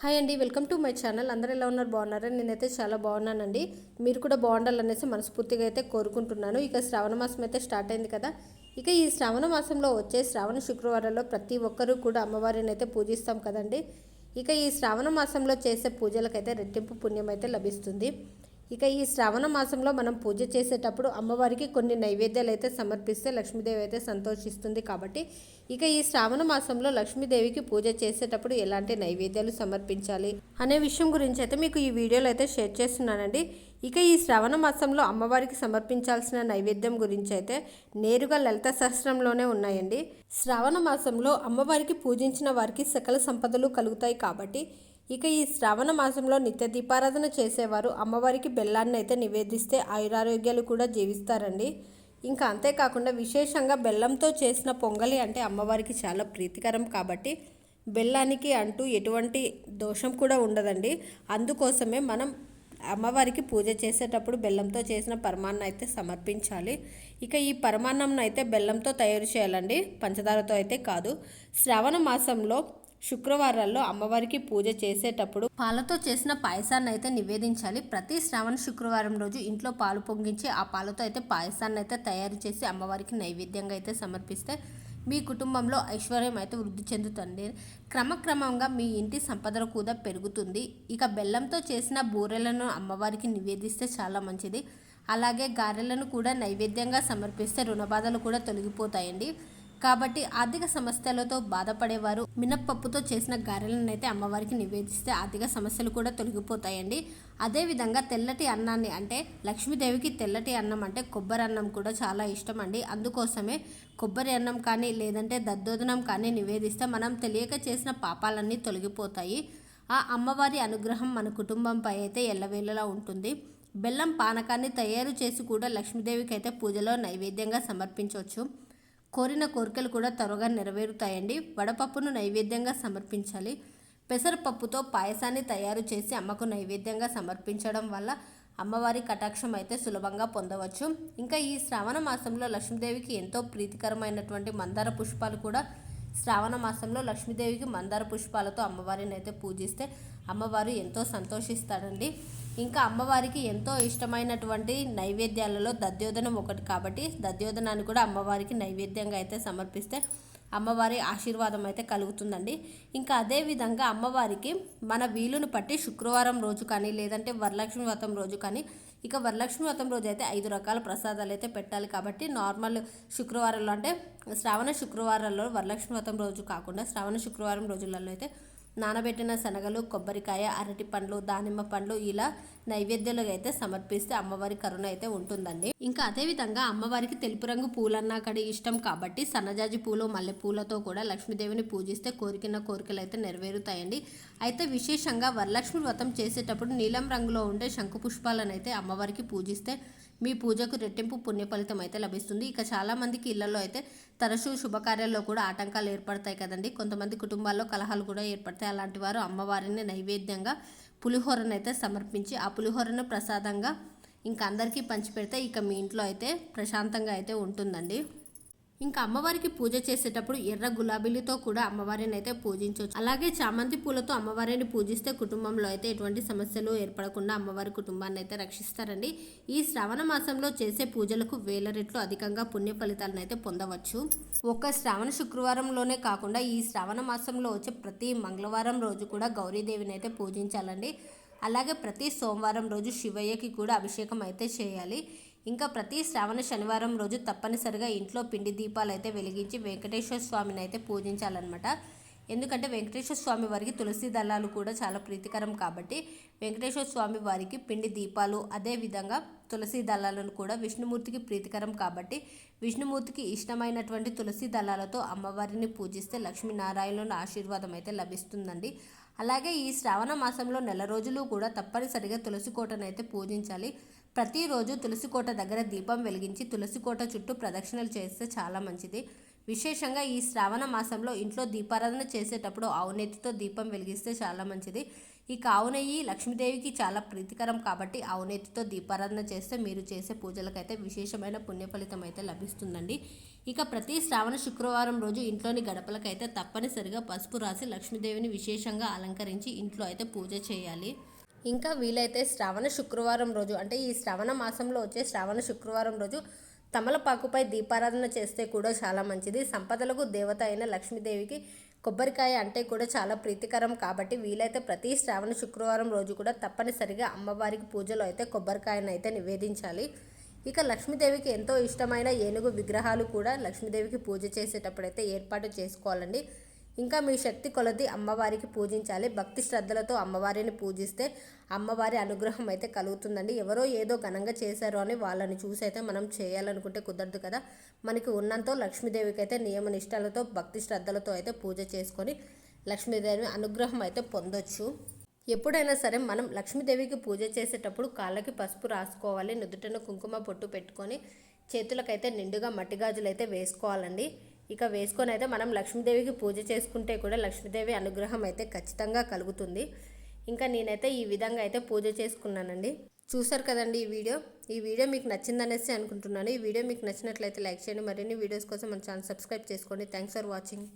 Hi అండి welcome to my channel. అందరూ ఎలా ఉన్నారు? బాగున్నారా? నేనైతే చాలా బాగున్నానండి. మీరు కూడా బాగుండాలనేసి మనస్ఫూర్తిగా అయితే కోరుకుంటున్నాను. ఇక శ్రావణ మాసం అయితే స్టార్ట్ అయింది కదా. ఇక ఈ శ్రావణ మాసంలో వచ్చే శ్రావణ శుక్రవారంలో ప్రతి ఒక్కరూ కూడా అమ్మవారిని అయితే పూజిస్తాం కదండి. ఇక ఈ శ్రావణ మాసంలో చేసే పూజలకైతే రెట్టింపు పుణ్యం అయితే లభిస్తుంది. ఇక ఈ శ్రావణ మాసంలో మనం పూజ చేసేటప్పుడు అమ్మవారికి కొన్ని నైవేద్యాలు అయితే సమర్పిస్తే లక్ష్మీదేవి అయితే సంతోషిస్తుంది కాబట్టి ఇక ఈ శ్రావణ మాసంలో లక్ష్మీదేవికి పూజ చేసేటప్పుడు ఎలాంటి నైవేద్యాలు సమర్పించాలి అనే విషయం గురించి అయితే మీకు ఈ వీడియోలో అయితే షేర్ చేస్తున్నానండి. ఇక ఈ శ్రావణ మాసంలో అమ్మవారికి సమర్పించాల్సిన నైవేద్యం గురించి అయితే నేరుగా లలిత సహస్రంలోనే ఉన్నాయండి. శ్రావణ మాసంలో అమ్మవారికి పూజించిన వారికి సకల సంపదలు కలుగుతాయి కాబట్టి ఇక ఈ శ్రావణ మాసంలో నిత్య దీపారాధన చేసేవారు అమ్మవారికి బెల్లాన్ని అయితే నివేదిస్తే ఆయురారోగ్యాలు కూడా జీవిస్తారండి. ఇంకా అంతేకాకుండా విశేషంగా బెల్లంతో చేసిన పొంగలి అంటే అమ్మవారికి చాలా ప్రీతికరం కాబట్టి బెల్లానికి అంటూ ఎటువంటి దోషం కూడా ఉండదండి. అందుకోసమే మనం అమ్మవారికి పూజ చేసేటప్పుడు బెల్లంతో చేసిన పరమాన్నం అయితే సమర్పించాలి. ఇక ఈ పరమాన్నం అయితే బెల్లంతో తయారు చేయాలండి. పంచదారతో అయితే కాదు. శ్రావణ మాసంలో శుక్రవారాల్లో అమ్మవారికి పూజ చేసేటప్పుడు పాలతో చేసిన పాయసాన్ని అయితే నివేదించాలి. ప్రతి శ్రావణ శుక్రవారం రోజు ఇంట్లో పాలు పొంగించి ఆ పాలతో అయితే పాయసాన్ని అయితే తయారు చేసి అమ్మవారికి నైవేద్యంగా అయితే సమర్పిస్తే మీ కుటుంబంలో ఐశ్వర్యం అయితే వృద్ధి చెందుతుంది. క్రమక్రమంగా మీ ఇంటి సంపద కూడా పెరుగుతుంది. ఇక బెల్లంతో చేసిన బూరెలను అమ్మవారికి నివేదిస్తే చాలా మంచిది. అలాగే గారెలను కూడా నైవేద్యంగా సమర్పిస్తే రుణబాధలు కూడా తొలగిపోతాయండి. కాబట్టి ఆర్థిక సమస్యలతో బాధపడేవారు మినప్పప్పుతో చేసిన గారెలను అయితే అమ్మవారికి నివేదిస్తే ఆర్థిక సమస్యలు కూడా తొలగిపోతాయండి. అదేవిధంగా తెల్లటి అన్నాన్ని అంటే లక్ష్మీదేవికి తెల్లటి అన్నం అంటే కొబ్బరి అన్నం కూడా చాలా ఇష్టం అండి అందుకోసమే కొబ్బరి అన్నం కానీ లేదంటే దద్దోదనం కానీ నివేదిస్తే మనం తెలియక చేసిన పాపాలన్నీ తొలగిపోతాయి. ఆ అమ్మవారి అనుగ్రహం మన కుటుంబంపై అయితే ఎల్లవేళలా ఉంటుంది. బెల్లం పానకాన్ని తయారు చేసి కూడా లక్ష్మీదేవికి అయితే పూజలో నైవేద్యంగా సమర్పించవచ్చు. కోరిన కోరికలు కూడా త్వరగా నెరవేరుతాయండి. వడపప్పును నైవేద్యంగా సమర్పించాలి. పెసరపప్పుతో పాయసాన్ని తయారు చేసి అమ్మకు నైవేద్యంగా సమర్పించడం వల్ల అమ్మవారి కటాక్షం అయితే సులభంగా పొందవచ్చు. ఇంకా ఈ శ్రావణ మాసంలో లక్ష్మీదేవికి ఎంతో ప్రీతికరమైనటువంటి మందార పుష్పాలు కూడా శ్రావణ మాసంలో లక్ష్మీదేవికి మందార పుష్పాలతో అమ్మవారిని అయితే పూజిస్తే అమ్మవారు ఎంతో సంతోషిస్తాడండి. ఇంకా అమ్మవారికి ఎంతో ఇష్టమైనటువంటి నైవేద్యాలలో దద్యోధనం ఒకటి కాబట్టి దద్యోధనాన్ని కూడా అమ్మవారికి నైవేద్యంగా అయితే సమర్పిస్తే అమ్మవారి ఆశీర్వాదం అయితే కలుగుతుందండి. ఇంకా అదే విధంగా అమ్మవారికి మన వీలును బట్టి శుక్రవారం రోజు కానీ లేదంటే వరలక్ష్మి వ్రతం రోజు కానీ ఇక వరలక్ష్మి వ్రతం రోజు అయితే ఐదు రకాల ప్రసాదాలు అయితే పెట్టాలి కాబట్టి నార్మల్ శుక్రవారంలో అంటే శ్రావణ శుక్రవారాల్లో వరలక్ష్మి వ్రతం రోజు కాకుండా శ్రావణ శుక్రవారం రోజులలో అయితే నానబెట్టిన శనగలు కొబ్బరికాయ అరటి పండ్లు దానిమ్మ పండ్లు ఇలా నైవేద్యాలుగా అయితే సమర్పిస్తే అమ్మవారి కరుణ అయితే ఉంటుందండి. ఇంకా అదేవిధంగా అమ్మవారికి తెలుపు రంగు పూలన్నా కడి ఇష్టం కాబట్టి సన్నజాజి పూలు మల్లె పూలతో కూడా లక్ష్మీదేవిని పూజిస్తే కోరికిన కోరికలు అయితే నెరవేరుతాయండి. అయితే విశేషంగా వరలక్ష్మి వ్రతం చేసేటప్పుడు నీలం రంగులో ఉండే శంకు పుష్పాలను అయితే అమ్మవారికి పూజిస్తే మీ పూజకు రెట్టింపు పుణ్య ఫలితం అయితే లభిస్తుంది. ఇక చాలామందికి ఇళ్ళలో అయితే తరచూ శుభకార్యాల్లో కూడా ఆటంకాలు ఏర్పడతాయి కదండి. కొంతమంది కుటుంబాల్లో కలహాలు కూడా ఏర్పడతాయి. అలాంటి వారు అమ్మవారిని నైవేద్యంగా పులిహోరను అయితే సమర్పించి ఆ పులిహోరను ప్రసాదంగా ఇంకా అందరికీ పంచిపెడితే ఇక మీ ఇంట్లో అయితే ప్రశాంతంగా అయితే ఉంటుందండి. ఇంకా అమ్మవారికి పూజ చేసేటప్పుడు ఎర్ర గులాబీలతో కూడా అమ్మవారిని అయితే పూజించవచ్చు అలాగే చామంతి పూలతో అమ్మవారిని పూజిస్తే కుటుంబంలో అయితే ఎటువంటి సమస్యలు ఏర్పడకుండా అమ్మవారి కుటుంబాన్ని అయితే రక్షిస్తారండి. ఈ శ్రావణ మాసంలో చేసే పూజలకు వేల రెట్లు అధికంగా పుణ్య ఫలితాలను అయితే పొందవచ్చు. ఒక శ్రావణ శుక్రవారంలోనే కాకుండా ఈ శ్రావణ మాసంలో వచ్చే ప్రతి మంగళవారం రోజు కూడా గౌరీదేవిని అయితే పూజించాలండి. అలాగే ప్రతి సోమవారం రోజు శివయ్యకి కూడా అభిషేకం అయితే చేయాలి. ఇంకా ప్రతి శ్రావణ శనివారం రోజు తప్పనిసరిగా ఇంట్లో పిండి దీపాలు అయితే వెలిగించి వెంకటేశ్వర స్వామిని అయితే పూజించాలన్నమాట. ఎందుకంటే వెంకటేశ్వర స్వామి వారికి తులసి దళాలు కూడా చాలా ప్రీతికరం కాబట్టి వెంకటేశ్వర స్వామి వారికి పిండి దీపాలు అదేవిధంగా తులసి దళాలను కూడా విష్ణుమూర్తికి ప్రీతికరం కాబట్టి విష్ణుమూర్తికి ఇష్టమైనటువంటి తులసి దళాలతో అమ్మవారిని పూజిస్తే లక్ష్మీనారాయణుల ఆశీర్వాదం అయితే లభిస్తుందండి. అలాగే ఈ శ్రావణ మాసంలో నెల రోజులు కూడా తప్పనిసరిగా తులసి కోటను అయితే పూజించాలి. ప్రతిరోజు తులసి కోట దగ్గర దీపం వెలిగించి తులసి కోట చుట్టూ ప్రదక్షిణలు చేస్తే చాలా మంచిది. విశేషంగా ఈ శ్రావణ మాసంలో ఇంట్లో దీపారాధన చేసేటప్పుడు ఆవునెత్తితో దీపం వెలిగిస్తే చాలా మంచిది. ఈ ఆవు నెయ్యి లక్ష్మీదేవికి చాలా ప్రీతికరం కాబట్టి ఆవునెత్తితో దీపారాధన చేస్తే మీరు చేసే పూజలకైతే విశేషమైన పుణ్య ఫలితం అయితే లభిస్తుందండి. ఇక ప్రతి శ్రావణ శుక్రవారం రోజు ఇంట్లోని గడపలకైతే తప్పనిసరిగా పసుపు రాసి లక్ష్మీదేవిని విశేషంగా అలంకరించి ఇంట్లో అయితే పూజ చేయాలి. ఇంకా వీలైతే శ్రావణ శుక్రవారం రోజు అంటే ఈ శ్రావణ మాసంలో వచ్చే శ్రావణ శుక్రవారం రోజు తమలపాకుపై దీపారాధన చేస్తే కూడా చాలా మంచిది. సంపదలకు దేవత అయిన లక్ష్మీదేవికి కొబ్బరికాయ అంటే కూడా చాలా ప్రీతికరం కాబట్టి వీలైతే ప్రతి శ్రావణ శుక్రవారం రోజు కూడా తప్పనిసరిగా అమ్మవారికి పూజలో అయితే కొబ్బరికాయను అయితే నివేదించాలి. ఇక లక్ష్మీదేవికి ఎంతో ఇష్టమైన ఏనుగు విగ్రహాలు కూడా లక్ష్మీదేవికి పూజ చేసేటప్పుడైతే ఏర్పాటు చేసుకోవాలండి. ఇంకా మీ శక్తి కొలది అమ్మవారికి పూజించాలి. భక్తి శ్రద్ధలతో అమ్మవారిని పూజిస్తే అమ్మవారి అనుగ్రహం అయితే కలుగుతుందండి. ఎవరో ఏదో ఘనంగా చేశారో అని వాళ్ళని చూసి అయితే మనం చేయాలనుకుంటే కుదరదు కదా. మనకి ఉన్నంతో లక్ష్మీదేవికి అయితే నియమ నిష్టలతో భక్తి శ్రద్ధలతో అయితే పూజ చేసుకొని లక్ష్మీదేవి అనుగ్రహం అయితే పొందొచ్చు. ఎప్పుడైనా సరే మనం లక్ష్మీదేవికి పూజ చేసేటప్పుడు కాళ్ళకి పసుపు రాసుకోవాలి. నుదుటను కుంకుమ పొట్టు పెట్టుకొని చేతులకైతే నిండుగా మట్టి గాజులు అయితే వేసుకోవాలండి. ఇక వేసుకొని అయితే మనం లక్ష్మీదేవికి పూజ చేసుకుంటే కూడా లక్ష్మీదేవి అనుగ్రహం అయితే ఖచ్చితంగా కలుగుతుంది. ఇంకా నేనైతే ఈ విధంగా అయితే పూజ చేసుకున్నానండి. చూసారు కదండి ఈ వీడియో? ఈ వీడియో మీకు నచ్చిందనేసి అనుకుంటున్నాను. ఈ వీడియో మీకు నచ్చినట్లయితే లైక్ చేయండి. మరిన్ని వీడియోస్ కోసం మన ఛానల్ సబ్స్క్రైబ్ చేసుకోండి. Thanks for watching.